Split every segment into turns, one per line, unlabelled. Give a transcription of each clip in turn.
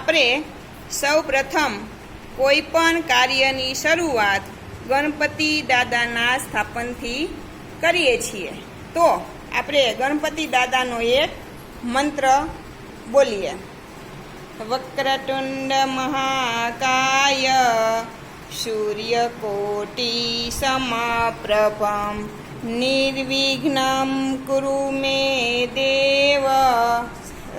આપણે સૌ પ્રથમ કોઈ પણ કાર્યની શરૂઆત ગણપતિ દાદાના સ્થાપનથી કરીએ છીએ. તો આપણે ગણપતિ દાદાનો એક મંત્ર બોલીએ. વક્રતુંડ મહાકાય, સૂર્યકોટી સમપ્રભમ, નિર્વિઘ્નમ કુરુ મે દેવ.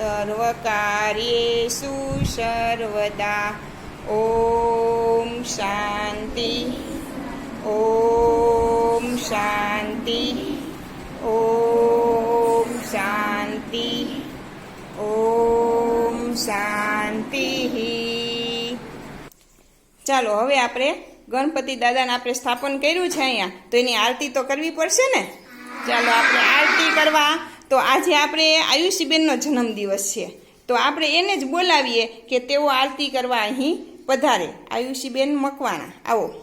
સર્વકાર્યેષુ સર્વદા ઓમ શાંતિ ઓમ શાંતિ ઓમ શાંતિ ઓમ શાંતિ ચાલો, હવે આપણે ગણપતિ દાદાને આપણે સ્થાપન કર્યું છે અહીંયા. તો એની આરતી તો કરવી પડશે ને? ચાલો, આપણે આરતી કરવા તો આજે આપણે આયુષીબેનનો જન્મદિવસ છે. તો આપણે એને જ બોલાવીએ કે તેઓ આરતી કરવા અહીં પધારે. આયુષીબેન મકવાણા, આવો.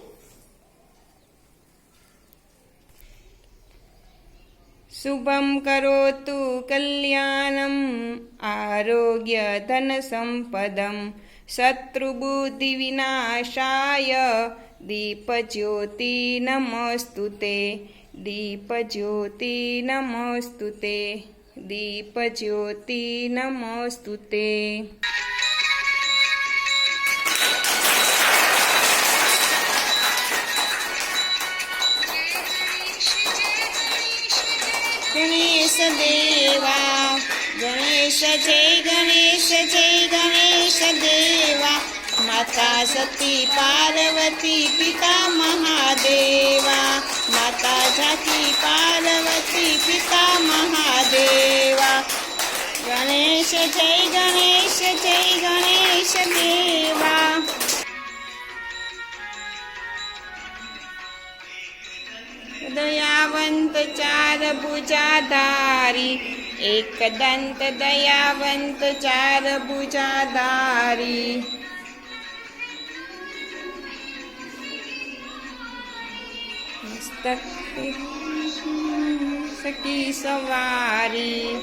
શુભમ કરોતુ કલ્યાણમ, આરોગ્ય ધન સંપદમ, શત્રુબુદ્ધિ વિનાશાય દીપજ્યોતિ નમસ્તુતે દીપજ્યોતિ નમસ્તુતે દીપજ્યોતિ નમસ્તુતે ગણેશ દેવા ગણેશ જય ગણેશ જય ગણેશ દેવા માતા સતી પાર્વતી પિતા મહાદેવા માતા જાતિ પાર્વતી પિતા મહાદેવા ગણેશ જય ગણેશ જય ગણેશ દેવા દયાવંત ચાર ભુજાધારી એક દંત દયાવંત ચાર સખી સવારી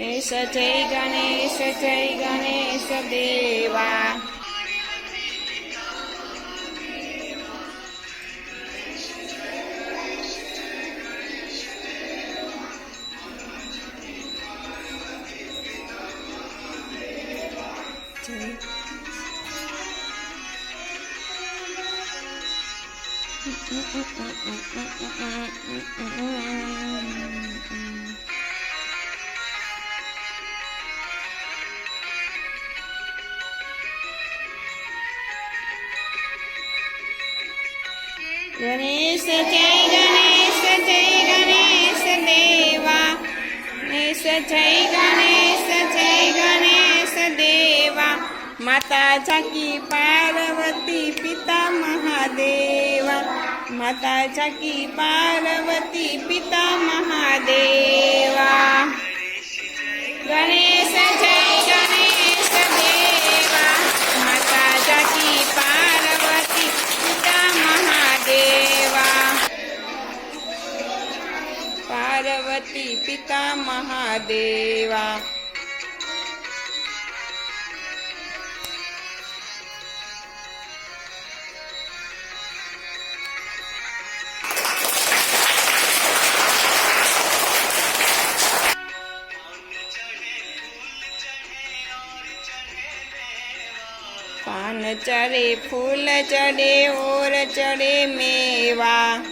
એસ જય ગણેશ જય ગણેશ દેવા ગણેશ જય ગણેશ જય ગણેશ દેવા ગણેશ જય ગણેશ જય ગણેશ દેવા માતા જાકી પાર્વતી પિતા મહાદેવા માતા જાકી પાર્વતી પિતા મહાદેવા ગણેશ જય ગણેશ દેવા માતા જાકી પાર્વતી પિતા મહાદેવા પાર્વતી પિતા ચડે, ફૂલ ચડે, ઓર ચડે મેવા.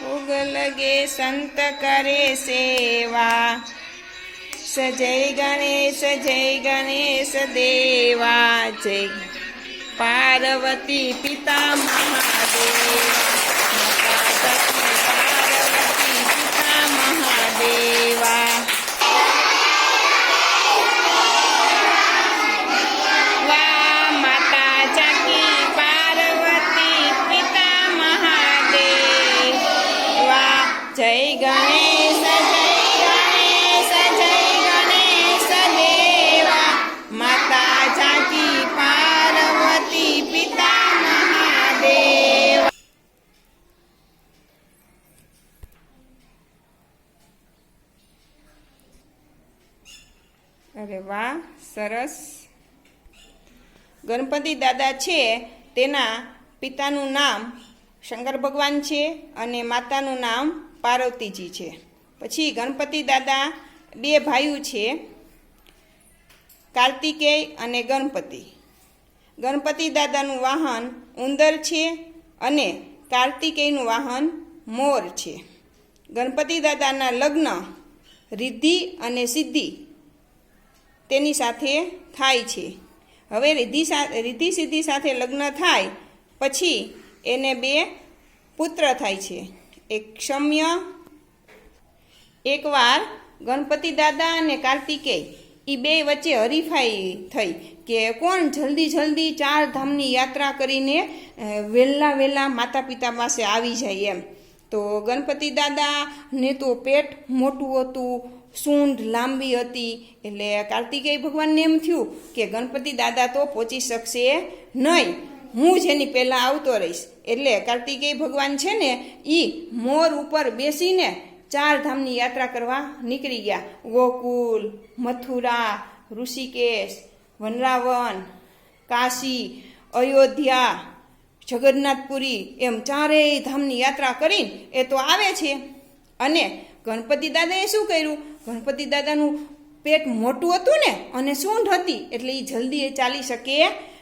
ભોગ લગે સંત કરે સેવા. સજય ગણેશ, જય ગણેશ દેવા. જય પાર્વતી પિતા અરે વાહ, સરસ. ગણપતિ દાદા છે, તેના પિતાનું નામ શંકર ભગવાન છે અને માતાનું નામ પાર્વતીજી છે. પછી ગણપતિ દાદા બે ભાઈઓ છે, કાર્તિકેય અને ગણપતિ. ગણપતિ દાદાનું વાહન ઉંદર છે અને કાર્તિકેયનું વાહન મોર છે. ગણપતિ દાદાના લગ્ન રિદ્ધિ અને સિદ્ધિ તેની સાથે થાય છે. હવે રીધિ રીધિ સિદ્ધિ સાથે લગ્ન થાય, પછી એને બે પુત્ર થાય છે. એક ક્ષમ્ય એકવાર ગણપતિ દાદા અને કાર્તિકેય એ બે વચ્ચે હરીફાઈ થઈ કે કોણ જલ્દી જલ્દી ચાર ધામની યાત્રા કરીને વહેલા વહેલા માતા પિતા પાસે આવી જાય એમ. તો ગણપતિ દાદાને તો પેટ મોટું હતું સૂંઢ લાંબી હતી એટલે કાર્તિકેય ભગવાનને એમ થયું કે ગણપતિ દાદા તો પહોંચી શકશે નહીં. હું જ એની પહેલાં આવતો રહીશ. એટલે કાર્તિકેય ભગવાન છે ને એ મોર ઉપર બેસીને ચાર ધામની યાત્રા કરવા નીકળી ગયા. ગોકુલ, મથુરા, ઋષિકેશ, વનરાવન, કાશી, અયોધ્યા, જગન્નાથપુરી એમ ચારેય ધામની યાત્રા કરીને એ તો આવે છે. અને ગણપતિ દાદાએ શું કર્યું? ગણપતિ દાદાનું પેટ મોટું હતું ને, અને સૂંઢ હતી, એટલે એ જલ્દી એ ચાલી શકે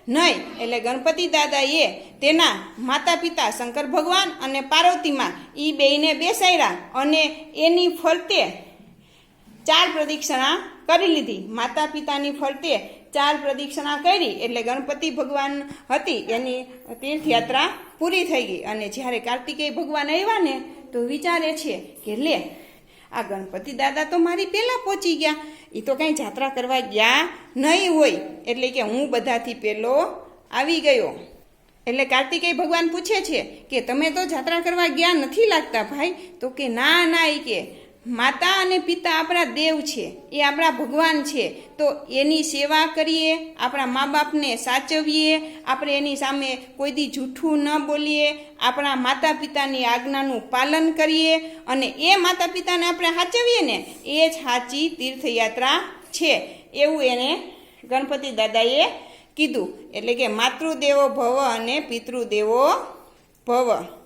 નહીં. એટલે ગણપતિ દાદાએ તેના માતા પિતા શંકર ભગવાન અને પાર્વતીમાં એ બેયને બેસાડ્યા અને એની ફરતે ચાર પ્રદક્ષિણા કરી લીધી. માતા પિતાની ફરતે ચાર પ્રદક્ષિણા કરી, એટલે ગણપતિ ભગવાન હતી, એની તીર્થયાત્રા પૂરી થઈ ગઈ. અને જ્યારે કાર્તિકેય ભગવાન આવ્યા ને, તો વિચારે છે કે લે આ ગણપતિ દાદા તો મારી પહેલાં પહોંચી ગયા. એ તો કાંઈ જાત્રા કરવા ગયા નહીં હોય. એટલે કે હું બધાથી પહેલો આવી ગયો. એટલે કાર્તિકેય ભગવાન પૂછે છે કે તમે તો જાત્રા કરવા ગયા નથી લાગતા ભાઈ? તો કે ના ના એ કે માતા અને પિતા આપણા દેવ છે, એ આપણા ભગવાન છે, તો એની સેવા કરીએ, આપણા મા બાપને સાચવીએ, આપણે એની સામે કોઈ દી જૂઠું ન બોલીએ, આપણા માતા પિતાની આજ્ઞાનું પાલન કરીએ અને એ માતા પિતાને આપણે સાચવીએ ને, એ જ સાચી તીર્થયાત્રા છે. એવું એને ગણપતિ દાદાએ કીધું. એટલે કે માતૃદેવો ભવ અને પિતૃદેવો ભવ.